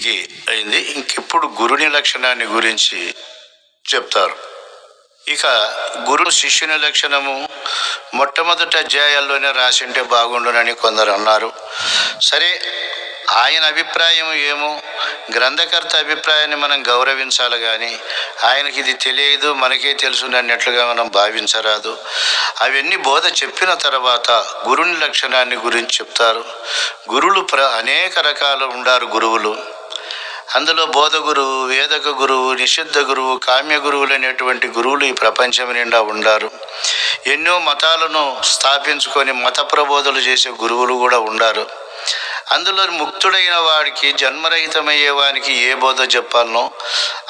ఇది అయింది. ఇంకిప్పుడు గురుని లక్షణాన్ని గురించి చెప్తారు. ఇక గురు శిష్యుని లక్షణము మొట్టమొదటి అధ్యాయాల్లోనే రాసింటే బాగుండునని కొందరు అన్నారు. సరే ఆయన అభిప్రాయం ఏమో? గ్రంథకర్త అభిప్రాయాన్ని మనం గౌరవించాలి కానీ ఆయనకి ఇది తెలియదు మనకే తెలుసు అన్నట్లుగా మనం భావించరాదు. అవన్నీ బోధ చెప్పిన తర్వాత గురుని లక్షణాన్ని గురించి చెప్తారు. గురువులు ప్ర అనేక రకాలు ఉండారు గురువులు. అందులో బోధ గురువు వేదక గురువు నిషిద్ధ గురువు కామ్య గురువులు అనేటువంటి గురువులు ఈ ప్రపంచం నిండా ఉండారు. ఎన్నో మతాలను స్థాపించుకొని మత ప్రబోధలు చేసే గురువులు కూడా ఉండారు. అందులో ముక్తుడైన వాడికి జన్మరహితమయ్యే వానికి ఏ బోధ చెప్పాలనో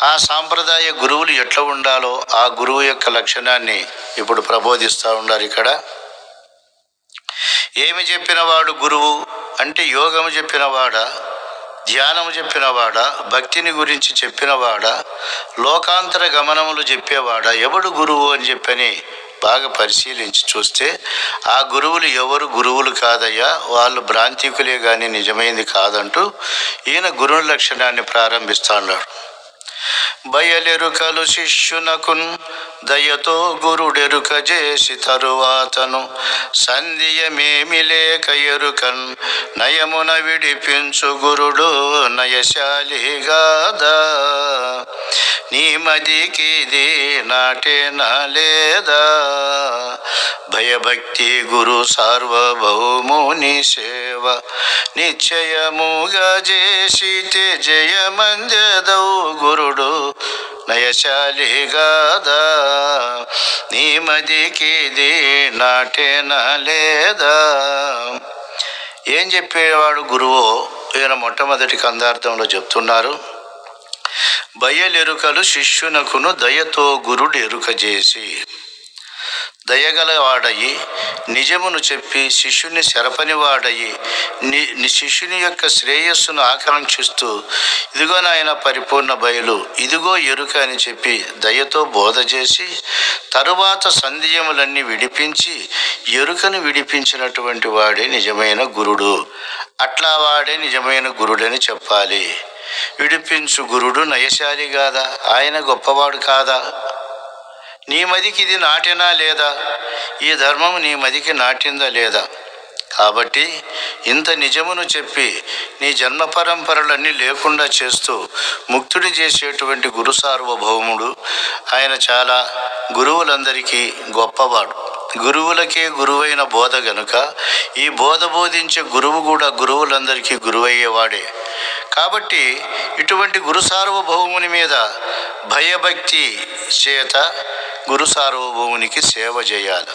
ఆ సాంప్రదాయ గురువులు ఎట్లా ఉండాలో ఆ గురువు యొక్క లక్షణాన్ని ఇప్పుడు ప్రబోధిస్తూ ఉన్నారు ఇక్కడ. ఏమి చెప్పినవాడు గురువు? అంటే యోగము చెప్పినవాడా ధ్యానము చెప్పినవాడా భక్తిని గురించి చెప్పినవాడా లోకాంతర గమనములు చెప్పేవాడా ఎవడు గురువు అని చెప్పని బాగా పరిశీలించి చూస్తే ఆ గురువులు ఎవరు గురువులు కాదయ్యా వాళ్ళు భ్రాంతికులే కానీ నిజమైంది కాదంటూ ఈయన గురువు లక్షణాన్ని ప్రారంభిస్తా ఉన్నాడు. బయలెరుకలు శిష్యునకున్ దయతో గురుడెరుక చేసి తరువాతను. సంధ్యమేమి లేక ఎరుకన్ నయమున విడిపించు గురుడు నయశాలిగాదా నీ మదికిది నాటేనా లేదా? భయభక్తి గురు సార్వభౌముని సేవ నిశ్చయముగా చేసితే గురు గురుడు నయశాలిగాదా? నీ మదికిది నాటేనా లేదా? ఏం చెప్పేవాడు గురువు? ఈయన మొట్టమొదటి కందార్థంలో చెప్తున్నారు. బయలెరుకలు శిష్యునకును దయతో గురుడు ఎరుక చేసి దయగలవాడయి నిజమును చెప్పి శిష్యుని శరపనివాడయి ని ని శిష్యుని యొక్క శ్రేయస్సును ఆకాంక్షిస్తూ ఇదిగో నాయన పరిపూర్ణ బయలు ఇదిగో ఎరుక అని చెప్పి దయతో బోధ చేసి తరువాత సందేయములన్నీ విడిపించి ఎరుకను విడిపించినటువంటి వాడే నిజమైన గురుడు. అట్లా వాడే నిజమైన గురుడని చెప్పాలి. విడిపించు గురుడు నయశాలి కాదా ఆయన గొప్పవాడు కాదా? నీ మదికి ఇది నాటినా లేదా? ఈ ధర్మం నీ మదికి నాటిందా లేదా? కాబట్టి ఇంత నిజమును చెప్పి నీ జన్మ పరంపరలన్నీ లేకుండా చేస్తూ ముక్తుడి చేసేటువంటి గురు సార్వభౌముడు ఆయన చాలా గురువులందరికీ గొప్పవాడు. గురువులకే గురువైన బోధ గనుక ఈ బోధ బోధించే గురువు కూడా గురువులందరికీ గురువయ్యేవాడే. కాబట్టి ఇటువంటి గురు సార్వభౌముని మీద భయభక్తి చేత గురు సార్వభౌమునికి సేవ చేయాలి.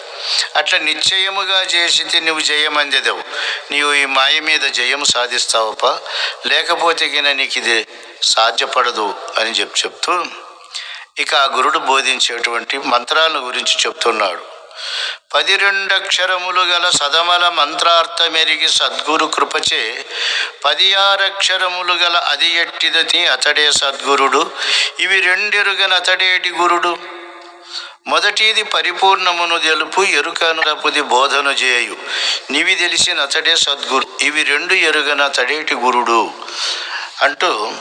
అట్లా నిశ్చయముగా చేసితే నువ్వు జయమందెదవు. నీవు ఈ మాయ మీద జయం సాధిస్తావప్ప. లేకపోతే గిన నీకు ఇది సాధ్యపడదు అని చెప్పి చెప్తూ ఇక ఆ గురుడు బోధించేటువంటి మంత్రాల గురించి చెప్తున్నాడు. పది రెండక్షరములు గల సదమల మంత్రార్థమెరిగి సద్గురు కృపచే పది ఆరక్షరములు గల అది ఎట్టిదతి అతడే సద్గురుడు. ఇవి రెండెరుగన అతడేటి గురుడు? మొదటిది పరిపూర్ణమును తెలుపు ఎరుకను తపుది బోధను చేయు. నివి తెలిసిన అతడే సద్గురు. ఇవి రెండు ఎరుగన తడేటి గురుడు. అంటూ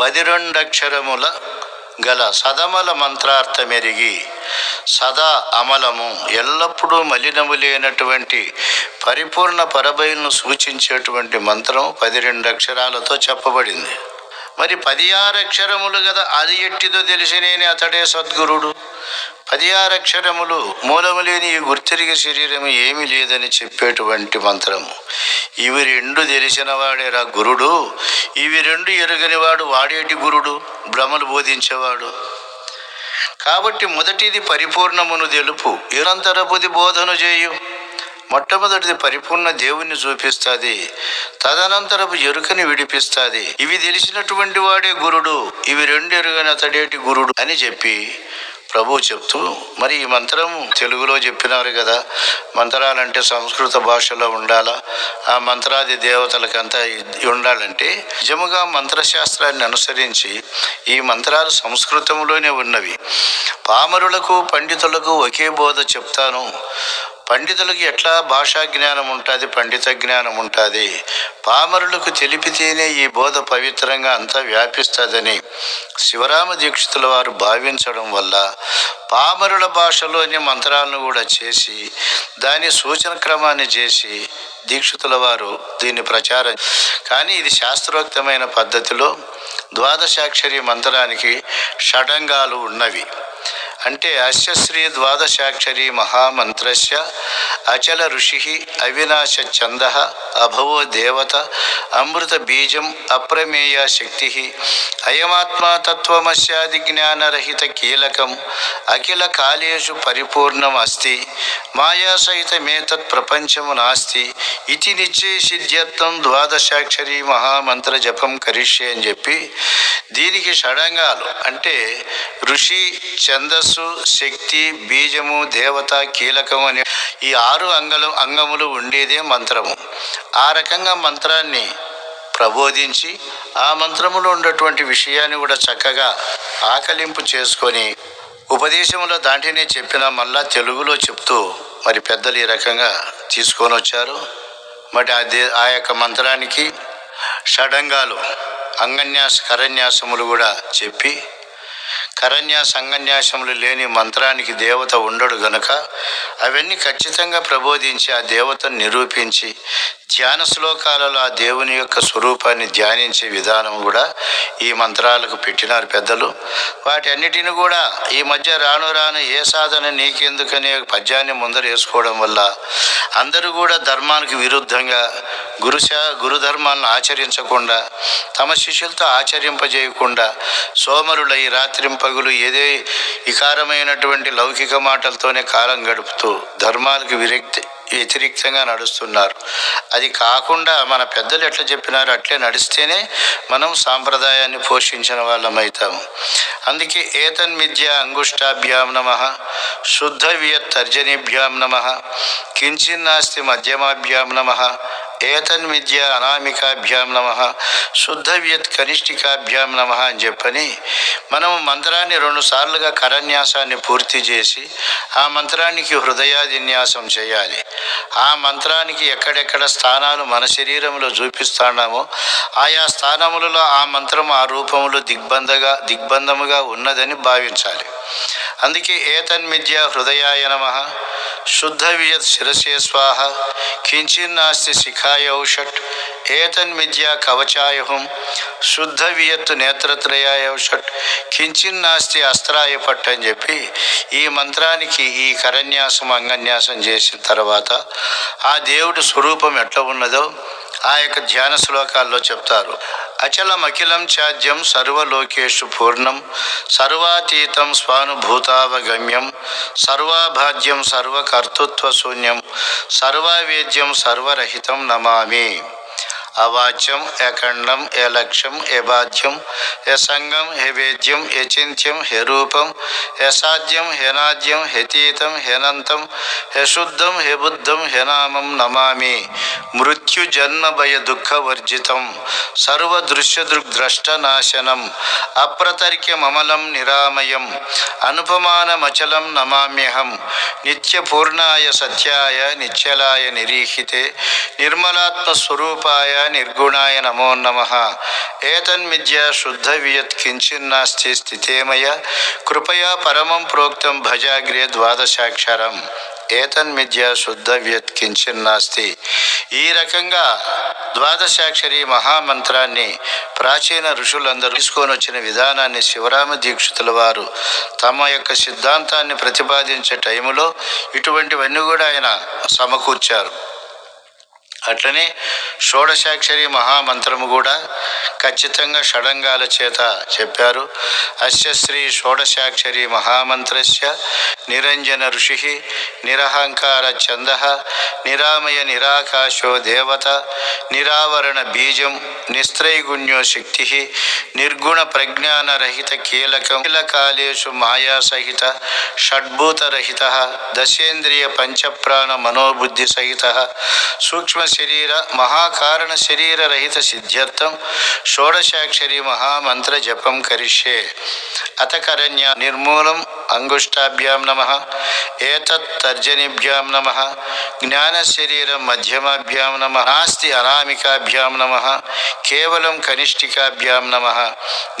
పది రెండక్షరముల గల సదమల మంత్రార్థమెరిగి సదా అమలము ఎల్లప్పుడూ మలినము లేనటువంటి పరిపూర్ణ పరబయలను సూచించేటువంటి మంత్రం పది రెండు అక్షరాలతో చెప్పబడింది. మరి పది ఆరు అక్షరములు కదా అది ఎట్టిదో తెలిసినేని అతడే సద్గురుడు. పది ఆరు అక్షరములు మూలము లేని ఈ గుర్తిరిగి శరీరము ఏమీ లేదని చెప్పేటువంటి మంత్రము. ఇవి రెండు తెలిసిన వాడేరా గురుడు. ఇవి రెండు ఎరుగని వాడు వాడేటి గురుడు? భ్రమలు బోధించేవాడు. కాబట్టి మొదటిది పరిపూర్ణమును తెలుపు. నిరంతరపుది బోధను చేయు. మొట్టమొదటిది పరిపూర్ణ దేవుణ్ణి చూపిస్తుంది. తదనంతరపు ఎరుకని విడిపిస్తుంది. ఇవి తెలిసినటువంటి వాడే గురుడు. ఇవి రెండు ఎరుగని అతడేటి గురుడు అని చెప్పి ప్రభువు చెప్తూ మరి ఈ మంత్రం తెలుగులో చెప్పినారు కదా. మంత్రాలంటే సంస్కృత భాషలో ఉండాలా? ఆ మంత్రాది దేవతలకంతా ఉండాలంటే నిజముగా మంత్రశాస్త్రాన్ని అనుసరించి ఈ మంత్రాలు సంస్కృతంలోనే ఉన్నవి. పామరులకు పండితులకు ఒకే బోధ చెప్తాను. పండితులకు ఎట్లా భాషా జ్ఞానం ఉంటుంది పండిత జ్ఞానం ఉంటుంది? పామరులకు తెలిపితేనే ఈ బోధ పవిత్రంగా అంతా వ్యాపిస్తుందని శివరామ దీక్షితుల వారు భావించడం వల్ల పామరుల భాషలోని మంత్రాలను కూడా చేసి దాని సూచన క్రమాన్ని చేసి దీక్షితుల వారు దీన్ని ప్రచారం కానీ ఇది శాస్త్రోక్తమైన పద్ధతిలో ద్వాదశాక్షరి మంత్రానికి షడంగాలు ఉన్నవి. అంటే అస్య శ్రీ ద్వాదశాక్షరి మహామంత్రస్య అచల ఋషి అవినాశ ఛంద అభవో దేవత అమృత బీజం అప్రమేయ శక్తి అయమాత్మా తత్వమస్యాది జ్ఞానరహిత కీలకం అఖిల కాలేషు పరిపూర్ణం అస్తి మాయా ప్రపంచము నాస్తి ఇది నిశ్చయ సిద్ధ్యర్థం ద్వాదశాక్షరి మహామంత్ర జపం కరిష్యే అని చెప్పి దీనికి షడంగాలు అంటే ఋషి ఛందస్సు శక్తి బీజము దేవత కీలకం అనే ఈ ఆరు అంగలు అంగములు ఉండేదే మంత్రము. ఆ రకంగా మంత్రాన్ని ప్రబోధించి ఆ మంత్రములో ఉన్నటువంటి విషయాన్ని కూడా చక్కగా ఆకలింపు చేసుకొని ఉపదేశంలో దాంటినే చెప్పిన మళ్ళా తెలుగులో చెప్తూ మరి పెద్దలు ఈ రకంగా తీసుకొని వచ్చారు. మరి అదే ఆ యొక్క మంత్రానికి షడంగాలు అంగన్యాస కరన్యాసములు కూడా చెప్పి కరణ్య సంగన్యాసములు లేని మంత్రానికి దేవత ఉండడు గనుక అవన్నీ ఖచ్చితంగా ప్రబోధించి ఆ దేవతను నిరూపించి ధ్యాన శ్లోకాలలో ఆ దేవుని యొక్క స్వరూపాన్ని ధ్యానించే విధానం కూడా ఈ మంత్రాలకు పెట్టినారు పెద్దలు. వాటి అన్నిటిని కూడా ఈ మధ్య రాను రాను ఏ సాధన నీకెందుకనే పద్యాన్ని ముందర వేసుకోవడం వల్ల అందరూ కూడా ధర్మానికి విరుద్ధంగా గురుశ గురుధర్మాలను ఆచరించకుండా తమ శిష్యులతో ఆచరింపజేయకుండా సోమరులై పగులు ఏదే వికారమైనటువంటి లౌకిక మాటలతోనే కాలం గడుపుతూ ధర్మాలకు విరక్తి వ్యతిరేక్తంగా నడుస్తున్నారు. అది కాకుండా మన పెద్దలు ఎట్లా చెప్పినారో అట్లే నడిస్తేనే మనం సాంప్రదాయాన్ని పోషించిన వాళ్ళం అవుతాము అందుకే ఏతన్మిద్య అంగుష్టాభ్యాం నమ శుద్ధ వియత్ తర్జనిభ్యాం నమ కించిన్నాస్తి మధ్యమాభ్యాం నమ ఏతన్మిద్య అనామికాభ్యాం నమ శుద్ధ వ్యత్ కనిష్ఠికాభ్యాం నమ అని చెప్పని మనం మంత్రాన్ని రెండు సార్లుగా కరన్యాసాన్ని పూర్తి చేసి ఆ మంత్రానికి హృదయాదిన్యాసం చేయాలి. ఆ మంత్రానికి ఎక్కడెక్కడ స్థానాలు మన శరీరంలో చూపిస్తున్నామో ఆయా స్థానములలో ఆ మంత్రం ఆ రూపంలో దిగ్బంధగా దిగ్బంధముగా ఉన్నదని భావించాలి. అందుకే ఏతన్మిద్య హృదయాయ నమ శుద్ధ వియత్ శిరసే స్వాహ కించిన్నాస్తి శిఖ ఔషట్ ఏతన్మిద్యా కవచాయుహం. శుద్ధ వియత్తు నేత్రత్రయాయ ఔషట్ కించిన్నాస్తి అస్త్రాయ పట్టు అని చెప్పి ఈ మంత్రానికి ఈ కరన్యాసం అంగన్యాసం చేసిన తర్వాత ఆ దేవుడి స్వరూపం ఎట్లా ఉన్నదో ఆ యొక్క ధ్యాన శ్లోకాల్లో చెప్తారు. అచలమఖిలం అఖిలం చాద్యం సర్వలోకేషు పూర్ణం సర్వాతీతం స్వానుభూతావగమ్యం సర్వాభాజ్యం సర్వకర్తృత్వశూన్యం సర్వావేద్యం సర్వరహితం నమామి. అవాచ్యం యఖండం యలక్ష్యం యబాధ్యం యసంగం యవేద్యం యచింత్యం హెరూపం యసాధ్యం హెనాద్యం హెతీతం హెనంతం యశుద్ధం హెబుద్ధం హెనామం నమామి. మృత్యు జన్మ భయ దుఃఖవర్జితం సర్వదృశ్యదృగ్ద్రష్టనాశనం అప్రతర్క్యమమలం నిరామయం అనుపమానమచలం నమామ్యహం నిత్యపూర్ణాయ సత్యాయ నిశ్చలాయ నిరీహితే నిర్మలాత్మస్వరూపాయ నిర్గుణాయ నమో నమ. ఏతన్మిద్య శుద్ధ వియత్ కించిన్నాస్తి స్థితేమయ. కృపయా పరమం ప్రోక్తం భజాగ్రే ద్వాదశాక్షరం. ఏతన్మిద్య శుద్ధ వ్యత్ కించిన్నాస్తి ఈ రకంగా ద్వాదశాక్షరి మహామంత్రాన్ని ప్రాచీన ఋషులందరూ తీసుకొని వచ్చిన విధానాన్ని శివరామ దీక్షితుల వారు తమ యొక్క సిద్ధాంతాన్ని ప్రతిపాదించే టైములో ఇటువంటివన్నీ కూడా ఆయన సమకూర్చారు. అట్లనే షోడశాక్షరి మహామంత్రము కూడా ఖచ్చితంగా షడంగాల చేత చెప్పారు. అస్య శ్రీ షోడశాక్షరి మహామంత్రస్య నిరంజన ఋషి నిరహంకార ఛంద నిరామయ నిరాకాశో దేవత నిరావరణ బీజం నిస్త్రైగుణ్యో శక్తి నిర్గుణ ప్రజ్ఞానరహిత కీలకం కీలకాలేషు మాయాసహిత షడ్భూతరహిత దశేంద్రియ పంచప్రాణ మనోబుద్ధి సహిత సూక్ష్మ శరీర మహాకారణ శరీర రహిత సిద్ధ్యర్థం షోడశాక్షరి మహామంత్ర జపం కరిష్యే అతకరణ్య నిర్మూలం అంగుష్టాభ్యాం నమ ఏతత్ తర్జనిభ్యాం నమ జ్ఞానశరీరం మధ్యమాభ్యాం నమ నాస్తి అనామికాభ్యాం నమ కేవలం కనిష్ఠికాభ్యాం నమ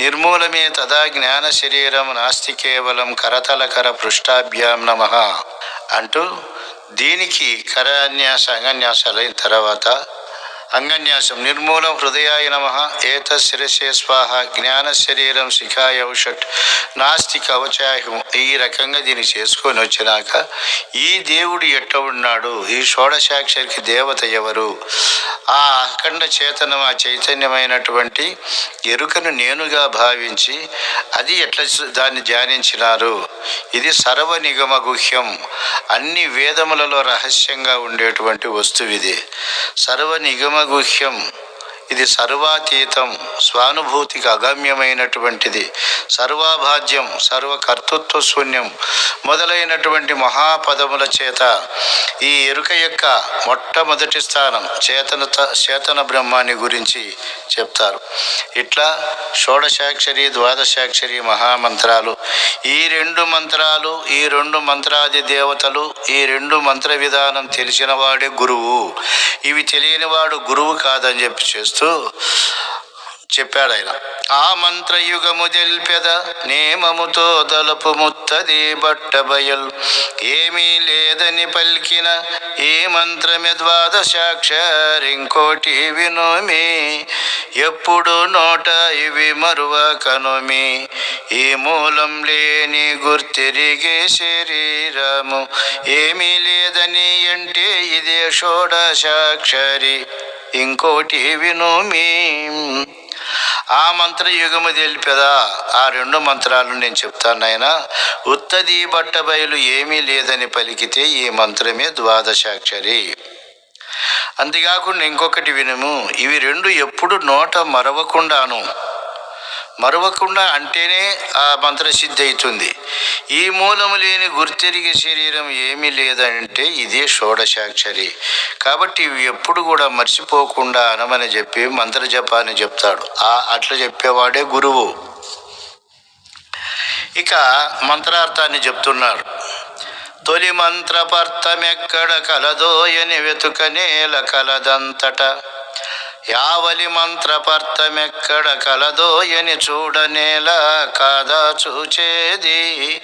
నిర్మూలమే తదా జ్ఞానశరీరం నాస్తి కేవలం కరతలకర పృష్టాభ్యాం నమ అంటూ దీనికి కరన్యాస అంగన్యాసాలు అయిన తర్వాత అంగన్యాసం నిర్మూలం హృదయాయ నమ ఏత శిరసే స్వాహ జ్ఞాన శరీరం శిఖాయ ఔషట్ నాస్తి కవచాహ్యం ఈ రకంగా దీన్ని చేసుకొని వచ్చినాక ఈ దేవుడు ఎట్ట ఉన్నాడు? ఈ షోడశాక్షరికి దేవత ఎవరు? ఆ అఖండ చేతనం ఆ చైతన్యమైనటువంటి ఎరుకను నేనుగా భావించి అది ఎట్లా దాన్ని ధ్యానించినారు? ఇది సర్వ నిగమ గుహ్యం. అన్ని వేదములలో రహస్యంగా ఉండేటువంటి వస్తువు ఇది. సర్వ నిగమ గుహ్యం ఇది సర్వాతీతం స్వానుభూతికి అగమ్యమైనటువంటిది. సర్వాభాజ్యం సర్వకర్తృత్వ శూన్యం మొదలైనటువంటి మహాపదముల చేత ఈ ఎరుక యొక్క మొట్టమొదటి స్థానం చేతన చేతన బ్రహ్మాన్ని గురించి చెప్తారు. ఇట్లా షోడశాక్షరి ద్వాదశాక్షరి మహామంత్రాలు ఈ రెండు మంత్రాలు ఈ రెండు మంత్రాది దేవతలు ఈ రెండు మంత్ర విధానం తెలిసినవాడే గురువు. ఇవి తెలియనివాడు గురువు కాదని చెప్పి చూస్తూ చెప్పాడు ఆయన ఆ మంత్రయుగము తెల్పెద నేమముతో దలపు ముత్తది బట్ట బయల్. ఏమీ లేదని పలికిన ఈ మంత్రమే ద్వాదశాక్షరింకోటి వినోమి. ఎప్పుడు నోట ఇవి మరువ కనుమి ఈ మూలం లేని గుర్తిరిగే శరీరము. ఏమీ లేదని అంటే ఇదే షోడశాక్షరి. ఇంకోటి విను మీ. ఆ మంత్రయుగము తెలిపెదా? ఆ రెండు మంత్రాలు నేను చెప్తాను నాయన. ఉత్తది బట్ట బయలు ఏమీ లేదని పలికితే ఈ మంత్రమే ద్వాదశాక్షరి. అంతేకాకుండా ఇంకొకటి వినుము. ఇవి రెండు ఎప్పుడు నోట మరవకుండాను. మరవకుండా అంటేనే ఆ మంత్రసిద్ధి అవుతుంది ఈ మూలము లేని గుర్తెరిగే శరీరం ఏమీ లేదంటే ఇదే షోడశాక్షరి. కాబట్టి ఇవి ఎప్పుడు కూడా మర్చిపోకుండా అనమని చెప్పి మంత్ర జపాన్ని చెప్తాడు. ఆ అట్లా చెప్పేవాడే గురువు. ఇక మంత్రార్థాన్ని చెప్తున్నాడు. తొలి మంత్రపర్థమెక్కడ కలదోయని వెతుక నేల కలదంతట. యావలి మంత్రపర్థమెక్కడ కలదోయని చూడనేలా కాదా చూచేది?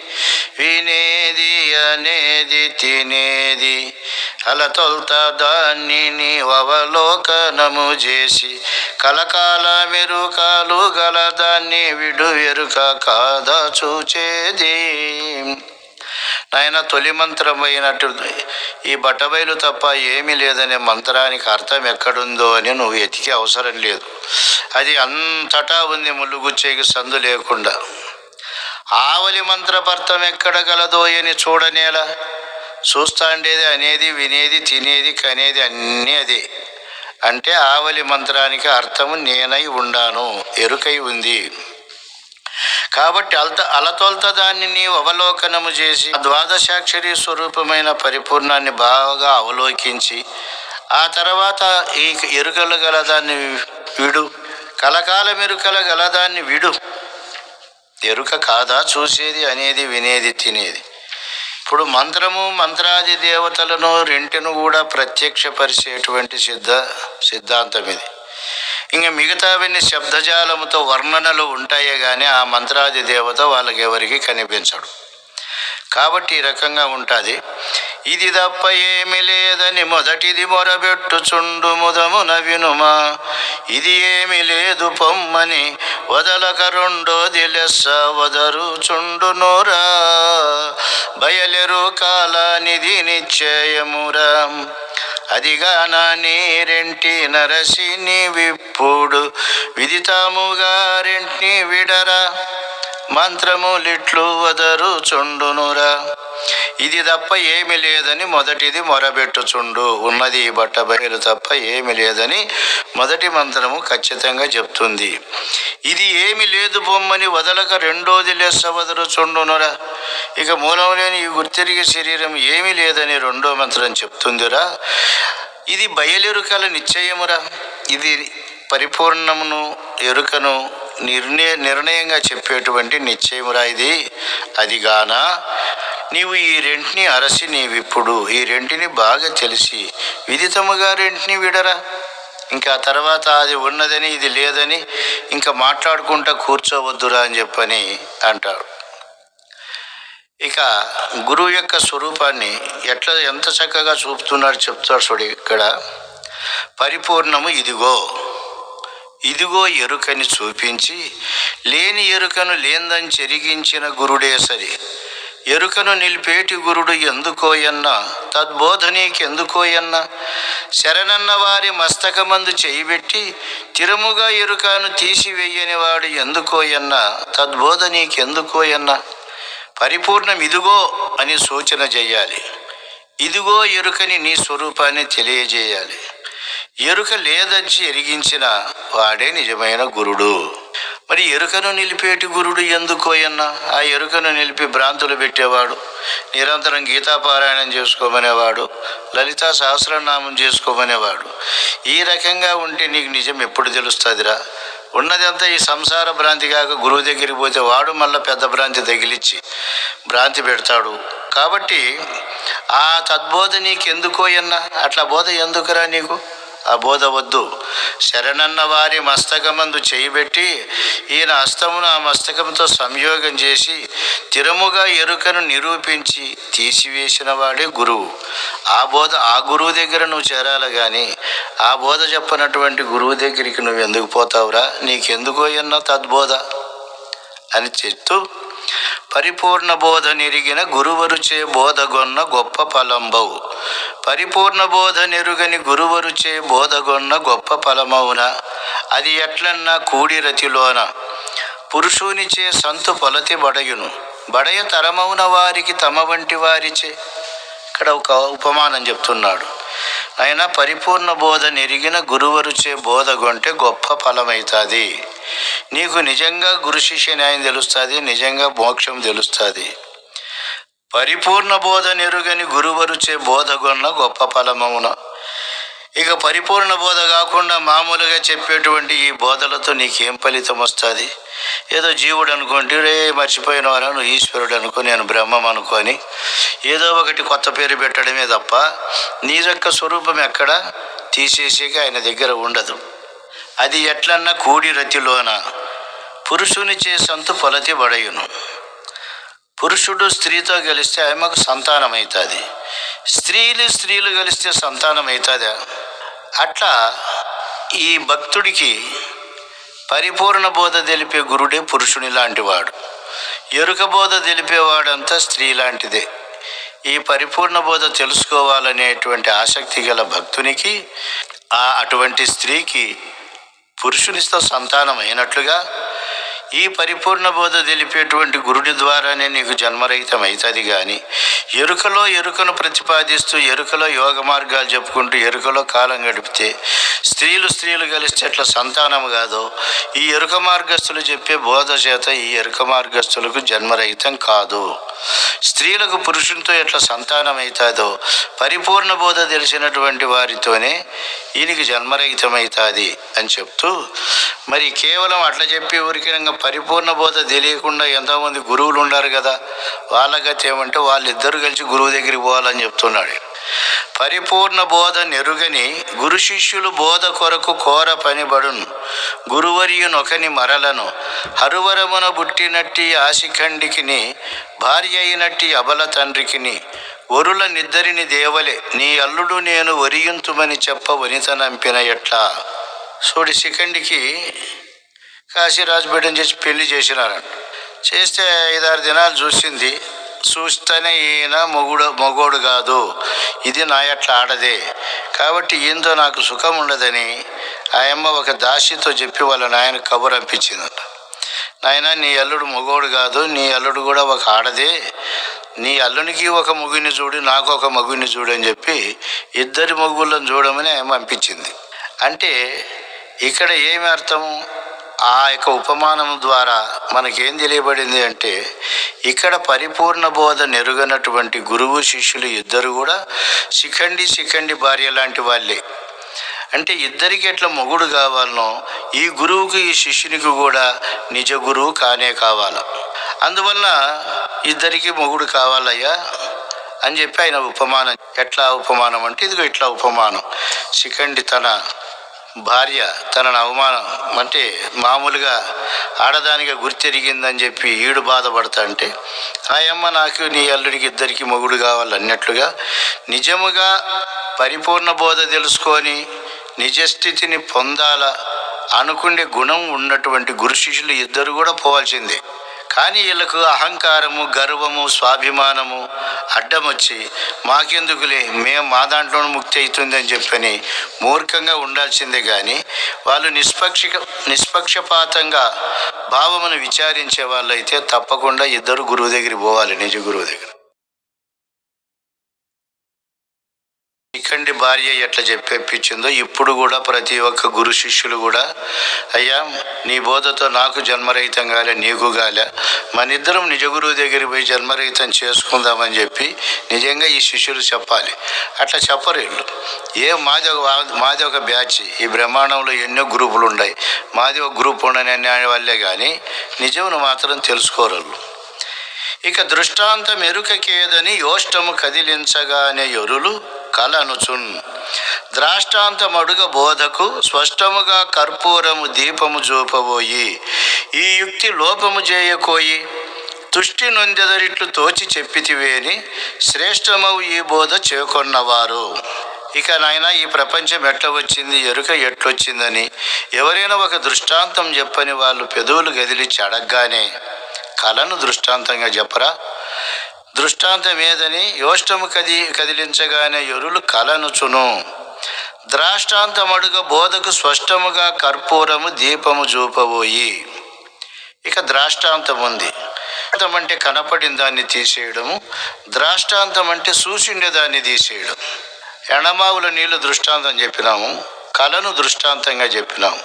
వినేది అనేది తినేది. అలతొల్త దాన్ని నీవవలోకనము చేసి కలకాల మెరుకాలు గల దాన్ని విడు ఎరుక కాదా చూచేది? నాయన తొలి మంత్రం ఈ బట్టబయలు తప్ప ఏమీ లేదనే మంత్రానికి అర్థం ఎక్కడుందో అని నువ్వు ఎతికే అవసరం లేదు. అది అంతటా ఉంది ముళ్ళుగుచ్చేకి సందు లేకుండా. ఆవలి మంత్రపర్థం ఎక్కడ గలదో అని చూడనేలా. చూస్తాండేది అనేది వినేది తినేది కనేది అన్నీ అదే. అంటే ఆవలి మంత్రానికి అర్థము నేనై ఉండాను ఎరుకై ఉంది. కాబట్టి అల్త అలతొల్త దాన్ని నీవు అవలోకనము చేసి ద్వాదశాక్షరి స్వరూపమైన పరిపూర్ణాన్ని బాగా అవలోకించి ఆ తర్వాత ఈ ఎరుకలు గల దాన్ని విడు కలకాలం ఎరుకల గల దాన్ని విడు. ఎరుక కాదా చూసేది అనేది వినేది తినేది. ఇప్పుడు మంత్రము మంత్రాది దేవతలను రెంటిను కూడా ప్రత్యక్షపరిచేటువంటి సిద్ధ సిద్ధాంతం ఇది. ఇంకా మిగతావన్నీ శబ్దజాలముతో వర్ణనలు ఉంటాయే కానీ ఆ మంత్రాది దేవత వాళ్ళకి ఎవరికి కనిపించడు. కాబట్టి ఈ రకంగా ఉంటుంది. ఇది తప్ప ఏమి లేదని మొదటిది మొరబెట్టుచుండు ముదమున వినుమా. ఇది ఏమి లేదు పొమ్మని వదలక రెండోది లెస్స వదరు చుండు నూరా. బయలెరు కాలానిది నిశ్చయమురా అదిగా నా నీరెంటి నరసిని విప్పుడు. విదితాముగా రెంటిని విడరా. మంత్రములిట్లు వదరు చుండునురా. ఇది తప్ప ఏమి లేదని మొదటిది మొరబెట్టుచుండు. ఉన్నది ఈ బట్ట బయలు తప్ప ఏమి లేదని మొదటి మంత్రము ఖచ్చితంగా చెప్తుంది. ఇది ఏమి లేదు బొమ్మని వదలక రెండోది లెస్స వదరుచుండునురా. ఇక మూలం లేని ఈ గుర్తిరిగే శరీరం ఏమీ లేదని రెండో మంత్రం చెప్తుందిరా. ఇది బయలెరుకల నిశ్చయమురా. ఇది పరిపూర్ణమును ఎరుకను నిర్ణయ నిర్ణయంగా చెప్పేటువంటి నిశ్చయమురా ఇది. అదిగాన నీవు ఈ రెంటిని అరసి నీవిప్పుడు ఈ రెంటిని బాగా తెలిసి విదితముగా రెంటిని విడరా. ఇంకా తర్వాత అది ఉన్నదని ఇది లేదని ఇంకా మాట్లాడుకుంటా కూర్చోవద్దురా అని చెప్పని అంటాడు. ఇక గురువు యొక్క స్వరూపాన్ని ఎట్లా ఎంత చక్కగా చూపుతున్నాడు చెప్తాడు చూడు ఇక్కడ. పరిపూర్ణము ఇదిగో. ఇదిగో ఎరుకని చూపించి లేని ఎరుకను లేందని చెరిగించిన గురుడే సరి. ఎరుకను నిలిపేటి గురుడు ఎందుకోయన్నా? తద్బోధ నీకెందుకోయన్నా? శరణన్న వారి మస్తకమందు చేయబెట్టి తిరుముగా ఎరుకను తీసివేయని వాడు ఎందుకోయన్నా? తద్బోధ నీకెందుకోయన్నా? పరిపూర్ణం ఇదిగో అని సూచన చేయాలి ఇదిగో ఎరుకని నీ స్వరూపాన్ని తెలియజేయాలి. ఎరుక లేదని ఎరిగించిన వాడే నిజమైన గురుడు. మరి ఎరుకను నిలిపేటి గురుడు ఎందుకోయన్నా ఆ ఎరుకను నిలిపి భ్రాంతులు పెట్టేవాడు. నిరంతరం గీతాపారాయణం చేసుకోమనేవాడు. లలితా సహస్రనామం చేసుకోమనేవాడు. ఈ రకంగా ఉంటే నీకు నిజం ఎప్పుడు తెలుస్తుందిరా? ఉన్నదంతా ఈ సంసార భ్రాంతి కాక గురువు దగ్గరికి పోతే వాడు మళ్ళీ పెద్ద భ్రాంతి తగిలిచ్చి భ్రాంతి పెడతాడు. కాబట్టి ఆ తద్బోధ నీకు ఎందుకోయన్నా అట్లా బోధ ఎందుకురా నీకు? ఆ బోధ వద్దు శరణన్న వారి మస్తకమందు చేయబెట్టి ఈయన హస్తమును ఆ మస్తకంతో సంయోగం చేసి తిరముగా ఎరుకను నిరూపించి తీసివేసిన వాడే గురువు. ఆ బోధ ఆ గురువు దగ్గర నువ్వు చేరాలి కానీ ఆ బోధ చెప్పనటువంటి గురువు దగ్గరికి నువ్వు ఎందుకు పోతావురా? నీకెందుకో ఎన్న తద్బోధ? అని చెప్తూ పరిపూర్ణ బోధ నెరిగిన గురువరుచే బోధగొన్న గొప్ప ఫలంబవు పరిపూర్ణ బోధ నెరుగని గురువరుచే బోధగొన్న గొప్ప ఫలమవున అది ఎట్లన్నా కూడిరతిలోన పురుషునిచే సంతు పొలతి బడయును. బడయ తరమౌన వారికి తమ వంటి వారిచే. ఇక్కడ ఒక ఉపమానం చెప్తున్నాడు. ఆయన పరిపూర్ణ బోధ నెరిగిన గురువరుచే బోధ కొంటే గొప్ప ఫలమవుతుంది నీకు నిజంగా గురు శిష్య న్యాయం తెలుస్తుంది నిజంగా మోక్షం తెలుస్తుంది. పరిపూర్ణ బోధ నెరుగని గురువరుచే బోధగొన్న గొప్ప ఫలమవున ఇక పరిపూర్ణ బోధ కాకుండా మామూలుగా చెప్పేటువంటి ఈ బోధలతో నీకేం ఫలితం వస్తుంది? ఏదో జీవుడు అనుకోండి రే మర్చిపోయిన వారా నువ్వు ఈశ్వరుడు అనుకో నేను బ్రహ్మం అనుకొని. ఏదో ఒకటి కొత్త పేరు పెట్టడమే తప్ప నీ యొక్క స్వరూపం ఎక్కడ? తీసేసేకి ఆయన దగ్గర ఉండదు. అది ఎట్లన్నా కూడి రతిలోన పురుషుని చేసంతు పొలతి బడయును. పురుషుడు స్త్రీతో కలిస్తే ఆమెకు సంతానం అవుతుంది స్త్రీలు స్త్రీలు కలిస్తే సంతానం అవుతుందా అట్లా ఈ భక్తుడికి పరిపూర్ణ బోధ తెలిపే గురుడే పురుషుని లాంటివాడు. ఎరుక బోధ తెలిపేవాడంతా స్త్రీ లాంటిదే. ఈ పరిపూర్ణ బోధ తెలుసుకోవాలనేటువంటి ఆసక్తి గల భక్తునికి ఆ అటువంటి స్త్రీకి పురుషునితో సంతానం అయినట్లుగా ఈ పరిపూర్ణ బోధ తెలిపేటువంటి గురుడి ద్వారానే నీకు జన్మరహితం అవుతుంది కానీ ఎరుకలో ఎరుకను ప్రతిపాదిస్తూ ఎరుకలో యోగ మార్గాలు చెప్పుకుంటూ ఎరుకలో కాలం గడిపితే స్త్రీలు స్త్రీలు కలిస్తే ఎట్లా సంతానం కాదో. ఈ ఎరుక మార్గస్తులు చెప్పే బోధ చేత ఈ ఎరుక మార్గస్థులకు జన్మరహితం కాదు. స్త్రీలకు పురుషునితో ఎట్లా సంతానం అవుతుందో పరిపూర్ణ బోధ తెలిసినటువంటి వారితోనే ఈయనకి జన్మరహితం అవుతుంది అని చెప్తూ మరి కేవలం అట్లా చెప్పి ఊరికినంగా పరిపూర్ణ బోధ తెలియకుండా ఎంతోమంది గురువులు ఉన్నారు కదా. వాళ్ళ గతి ఏమంటే వాళ్ళిద్దరు కలిసి గురువు దగ్గరికి పోవాలని చెప్తున్నాడు. పరిపూర్ణ బోధ నెరుగని గురు శిష్యులు బోధ కొరకు కోర పనిబడును. గురువర్యునొకని మరలను. హరువరమున బుట్టినట్టి ఆశిఖండికిని భార్య అయినట్టి అబల తండ్రికిని. వరుల నిద్దరిని దేవలే నీ అల్లుడు నేను వరియుంతుమని చెప్ప వనితనంపిన ఎట్లా? సోడి శిఖండికి కాశీరాజు బిడ్డను చేసి పెళ్ళి చేసినారంట. చేస్తే ఐదారు దినాలు చూసింది. చూస్తేనే ఈయన మొగుడు మొగోడు కాదు. ఇది నా ఎట్లా ఆడదే. కాబట్టి ఈయనతో నాకు సుఖం ఉండదని ఆయమ్మ ఒక దాసితో చెప్పి వాళ్ళ నాయన కబురు పంపించిందంట నాయన నీ అల్లుడు మొగోడు కాదు నీ అల్లుడు కూడా ఒక ఆడదే. నీ అల్లునికి ఒక మగుని చూడు నాకు ఒక మగుని చూడు అని చెప్పి ఇద్దరి మొగుళ్ళని చూడమని ఆమె పంపించింది అంటే ఇక్కడ ఏమి అర్థం ఆ యొక్క ఉపమానం ద్వారా మనకేం తెలియబడింది అంటే ఇక్కడ పరిపూర్ణ బోధ నెరుగనటువంటి గురువు శిష్యులు ఇద్దరు కూడా శిఖండి శిఖండి భార్య లాంటి వాళ్ళే. అంటే ఇద్దరికి ఎట్లా మొగుడు కావాలనో ఈ గురువుకి ఈ శిష్యునికి కూడా నిజ గురువు కానే కావాల. అందువల్ల ఇద్దరికి మొగుడు కావాలయ్యా అని చెప్పి ఆయన ఉపమానం ఎట్లా ఉపమానం అంటే ఇదిగో ఇట్లా ఉపమానం. శిఖండి తన భార్య తనను అవమానం అంటే మామూలుగా ఆడదానిగా గుర్తెరిగిందని చెప్పి ఈడు బాధపడతా అంటే ఆయమ్మ నాకు నీ అల్లుడికి ఇద్దరికి మొగుడు కావాలన్నట్లుగా నిజముగా పరిపూర్ణ బోధ తెలుసుకొని నిజస్థితిని పొందాల అనుకునే గుణం ఉన్నటువంటి గురు శిష్యులు ఇద్దరు కూడా పోవాల్సిందే. కానీ వీళ్ళకు అహంకారము గర్వము స్వాభిమానము అడ్డం వచ్చి మాకెందుకులే? మేము మా దాంట్లో ముక్తి అవుతుంది అని చెప్పని మూర్ఖంగా ఉండాల్సిందే కానీ వాళ్ళు నిష్పక్ష నిష్పక్షపాతంగా భావమును విచారించే వాళ్ళైతే తప్పకుండా ఇద్దరు గురువు దగ్గరికి పోవాలి నిజ గురువు దగ్గర. ఇకండి భార్య ఎట్లా చెప్పేపించిందో ఇప్పుడు కూడా ప్రతి ఒక్క గురు శిష్యులు కూడా అయ్యా నీ బోధతో నాకు జన్మరహితం కాలే నీకు కాలే. మన ఇద్దరం నిజ గురువు దగ్గరికి పోయి జన్మరహితం చేసుకుందామని చెప్పి నిజంగా ఈ శిష్యులు చెప్పాలి. అట్లా చెప్పరు వీళ్ళు. ఏ మాది ఒక మాది ఒక బ్యాచ్. ఈ బ్రహ్మాండంలో ఎన్నో గ్రూపులు ఉన్నాయి. మాది ఒక గ్రూప్ ఉండని అనే వాళ్ళే కానీ నిజమును మాత్రం తెలుసుకోరు ఇక దృష్టాంతం ఎరుకకేదని యోష్టము కదిలించగానే ఎరులు కలనుచున్. ద్రాష్టాంతమడుగ బోధకు స్పష్టముగా కర్పూరము దీపము జోపబోయి ఈ యుక్తి లోపము చేయకోయి తుష్టి నొందెదరిట్లు తోచి చెప్పితివేని శ్రేష్టమవు ఈ బోధ చేకొన్నవారు. ఇక నాయన ఈ ప్రపంచం ఎట్లా వచ్చింది? ఎరుక ఎట్లొచ్చిందని ఎవరైనా ఒక దృష్టాంతం చెప్పని వాళ్ళు పెదవులు గదిలిచి అడగగానే కళను దృష్టాంతంగా చెప్పరా? దృష్టాంతం ఏదని యోష్టము కది కదిలించగానే ఎరులు కలనుచును. ద్రాష్టాంతమడుగ బోధకు స్పష్టముగా కర్పూరము దీపము చూపబోయి ఇక ద్రాష్టాంతం ఉంది అంటే కనపడిన దాన్ని తీసేయడము ద్రాష్టాంతం అంటే చూసిండే దాన్ని తీసేయడం. ఎడమావుల నీళ్ళు దృష్టాంతం చెప్పినాము కళను దృష్టాంతంగా చెప్పినాము.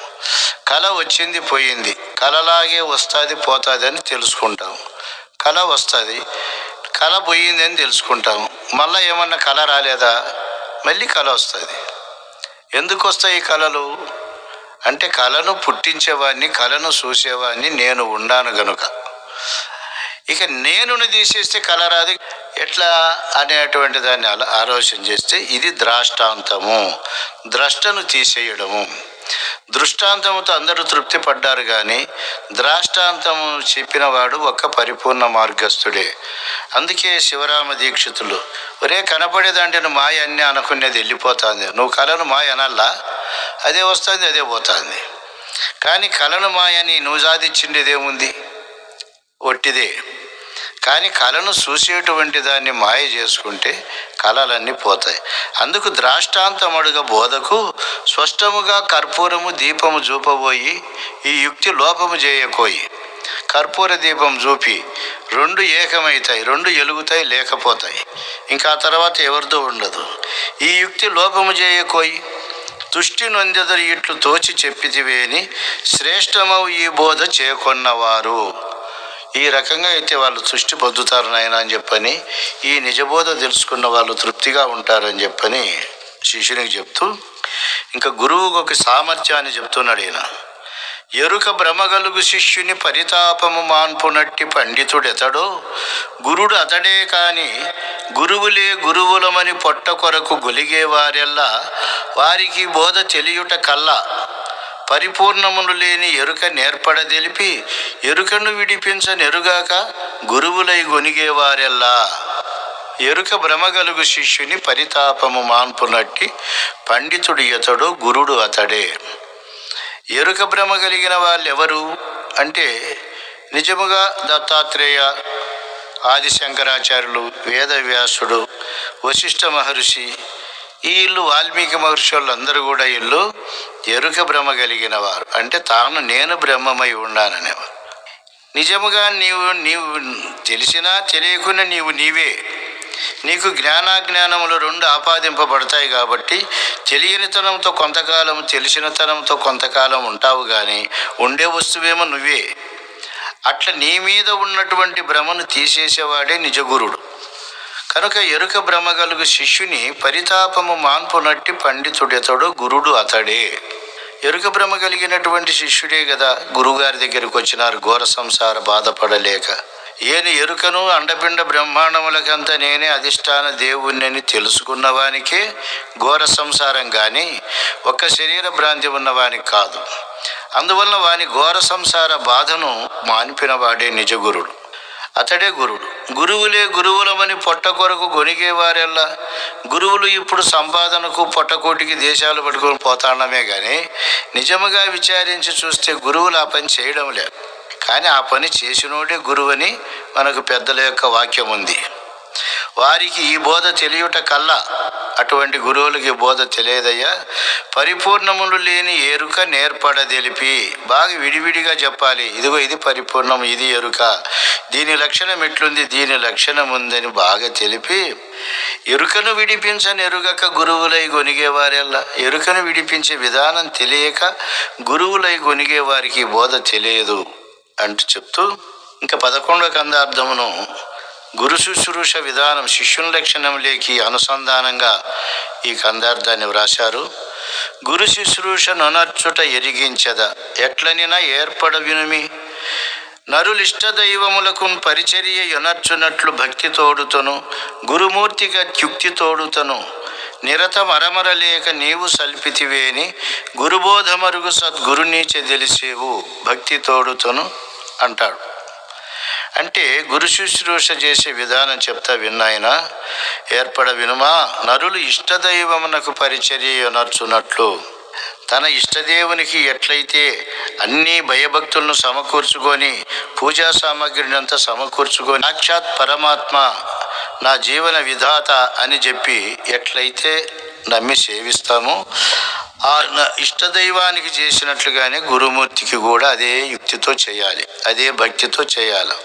కళ వచ్చింది పోయింది కళలాగే వస్తుంది పోతుంది అని తెలుసుకుంటాము. కళ వస్తుంది కళ పోయింది అని తెలుసుకుంటాము. మళ్ళీ ఏమన్నా కళ రాలేదా? మళ్ళీ కళ వస్తుంది. ఎందుకు వస్తాయి ఈ కళలు? అంటే కళను పుట్టించేవాడిని కళను చూసేవాడిని నేను ఉండాను గనుక. ఇక నేనుని తీసేస్తే కళ రాదు. ఎట్లా అనేటువంటి దాన్ని ఆలోచన చేస్తే ఇది ద్రాష్టాంతము. ద్రష్టను తీసేయడము. దృష్టాంతముతో అందరూ తృప్తి పడ్డారు కానీ ద్రాష్టాంతము చెప్పిన వాడు ఒక పరిపూర్ణ మార్గస్థుడే. అందుకే శివరామ దీక్షితులు ఒరే కనపడేదంటే నువ్వు మాయ అన్నీ అనుకునేది వెళ్ళిపోతుంది. నువ్వు కళను మాయ అనల్లా? అదే వస్తుంది అదే పోతుంది. కానీ కళను మాయని నువ్వు సాధించిండేదేముంది? ఒట్టిదే. కానీ కళను చూసేటువంటి దాన్ని మాయ చేసుకుంటే కళలన్నీ పోతాయి. అందుకు ద్రాష్టాంతమడుగా బోధకు స్పష్టముగా కర్పూరము దీపము చూపబోయి ఈ యుక్తి లోపము చేయకోయి కర్పూర దీపం చూపి రెండు ఏకమవుతాయి రెండు ఎలుగుతాయి లేకపోతాయి. ఇంకా తర్వాత ఎవరిదో ఉండదు. ఈ యుక్తి లోపము చేయకోయి తుష్టి నొందెదరు ఇట్లు తోచి చెప్పితివేని శ్రేష్టమవు ఈ బోధ చేకొన్నవారు. ఈ రకంగా అయితే వాళ్ళు సృష్టి పొందుతారు నాయన అని చెప్పని ఈ నిజబోధ తెలుసుకున్న వాళ్ళు తృప్తిగా ఉంటారని చెప్పని శిష్యునికి చెప్తూ ఇంకా గురువుకు ఒక సామర్థ్యాన్ని చెప్తున్నాడు ఈయన. ఎరుక భ్రమగలుగు శిష్యుని పరితాపము మాన్పునట్టి పండితుడెతడో గురుడు అతడే కాని గురువులే గురువులమని పొట్ట కొరకు గొలిగే వారెల్లా వారికి బోధ తెలియుట కల్లా పరిపూర్ణములు లేని ఎరుక నేర్పడదెలిపి ఎరుకను విడిపించ నెరుగాక గురువులై గొనిగేవారెల్లా ఎరుక భ్రమగలుగు శిష్యుని పరితాపము మాన్పునట్టి పండితుడు ఇతడు గురుడు అతడే. ఎరుక భ్రమ కలిగిన వాళ్ళెవరు? అంటే నిజముగా దత్తాత్రేయ ఆదిశంకరాచార్యులు వేదవ్యాసుడు వశిష్ఠ మహర్షి ఈ ఇల్లు వాల్మీకి మహర్షి వాళ్ళందరూ కూడా ఇల్లు ఎరుక భ్రమ కలిగిన వారు. అంటే తాను నేను బ్రహ్మమై ఉన్నాననేవారు. నిజముగా నీవు నీవు తెలిసినా తెలియకునే నీవు నీవే. నీకు జ్ఞానాజ్ఞానములు రెండు ఆపాదింపబడతాయి కాబట్టి తెలియనితనంతో కొంతకాలం తెలిసినతనంతో కొంతకాలం ఉంటావు కానీ ఉండే వస్తువేమో నువ్వే. అట్లా నీ మీద ఉన్నటువంటి భ్రమను తీసేసేవాడే నిజగురుడు. కనుక ఎరుక భ్రమ కలుగు శిష్యుని పరితాపము మాన్పు నట్టి పండితుడెతడు గురుడు అతడే. ఎరుక భ్రమ కలిగినటువంటి శిష్యుడే కదా గురువుగారి దగ్గరికి వచ్చినారు ఘోర సంసార బాధపడలేక. ఏని ఎరుకను అండపిండ బ్రహ్మాండములకంతా నేనే అధిష్టాన దేవుణ్ణని తెలుసుకున్న వానికే ఘోర సంసారం కానీ ఒక్క శరీర భ్రాంతి ఉన్నవానికి కాదు. అందువలన వాని ఘోర సంసార బాధను మాన్పిన వాడే నిజగురుడు అతడే గురువుడు గురువులే గురువులమని పొట్ట కొరకు గొనిగేవారెల్లా గురువులు ఇప్పుడు సంపాదనకు పొట్టకోటికి దేశాలు పట్టుకొని పోతాడమే కానీ నిజముగా విచారించి చూస్తే గురువులు ఆ పని చేయడం లేదు. కానీ ఆ పని చేసినోడే గురువని మనకు పెద్దల యొక్క వాక్యం ఉంది వారికి ఈ బోధ తెలియట కల్లా అటువంటి గురువులకి బోధ తెలియదయ్యా. పరిపూర్ణములు లేని ఎరుక నేర్పడదెలిపి. బాగా విడివిడిగా చెప్పాలి. ఇదిగో ఇది పరిపూర్ణం ఇది ఎరుక. దీని లక్షణం ఎట్లుంది? దీని లక్షణం ఉందని బాగా తెలిపి. ఎరుకను విడిపించని ఎరుగక గురువులై గొనిగేవారెల్లా. ఎరుకను విడిపించే విధానం తెలియక గురువులై గొనిగే వారికి బోధ తెలియదు అంటూ చెప్తూ. ఇంకా పదకొండో కందార్థమును గురు శుశ్రూష విధానం శిష్యుని లక్షణంలోకి అనుసంధానంగా ఈ కందార్థాన్ని వ్రాశారు. గురు శుశ్రూష నొనర్చుట ఎరిగించద ఎట్లనినా ఏర్పడ వినుమి నరులిష్ట దైవములకు పరిచర్య యొనర్చునట్లు భక్తి తోడుతను గురుమూర్తిగా త్యుక్తి తోడుతను. నిరత మరమరలేక నీవు సల్పితివేని గురుబోధమరుగు సద్గురునీచే తెలిసేవు భక్తి తోడుతను అంటాడు. అంటే గురు శుశ్రూష చేసే విధానం చెప్తా విన్నాయన ఏర్పడ వినుమా నరులు ఇష్టదైవమునకు పరిచర్య నర్చున్నట్లు తన ఇష్టదేవునికి ఎట్లయితే అన్ని భయభక్తులను సమకూర్చుకొని పూజా సామాగ్రిని అంతా సమకూర్చుకొని సాక్షాత్ పరమాత్మ నా జీవన విధాత అని చెప్పి ఎట్లయితే నమ్మి సేవిస్తామో ఆ ఇష్టదైవానికి చేసినట్లుగానే గురుమూర్తికి కూడా అదే యుక్తితో చేయాలి అదే భక్తితో చేయాలి.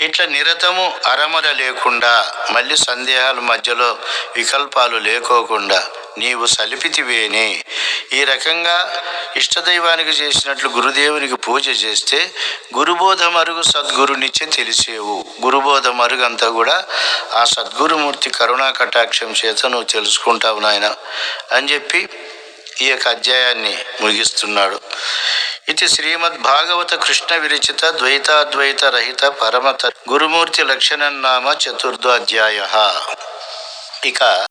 ఇట్లా నిరతము అరమర లేకుండా మళ్ళీ సందేహాల మధ్యలో వికల్పాలు లేకోకుండా నీవు సలిపితివేని. ఈ రకంగా ఇష్టదైవానికి చేసినట్లు గురుదేవునికి పూజ చేస్తే గురుబోధ మరుగు సద్గురునిచ్చే తెలిసేవు. గురుబోధ మరుగు అంతా కూడా ఆ సద్గురుమూర్తి కరుణా కటాక్షం చేత నువ్వు తెలుసుకుంటావు నాయన అని చెప్పి ఈ యొక్క అధ్యాయాన్ని ముగిస్తున్నాడు. ఇది శ్రీమద్ భాగవత కృష్ణ విరచిత ద్వైతాద్వైత రహిత పరమత గురుమూర్తి లక్షణం నామ చతుర్థో అధ్యాయ ఇక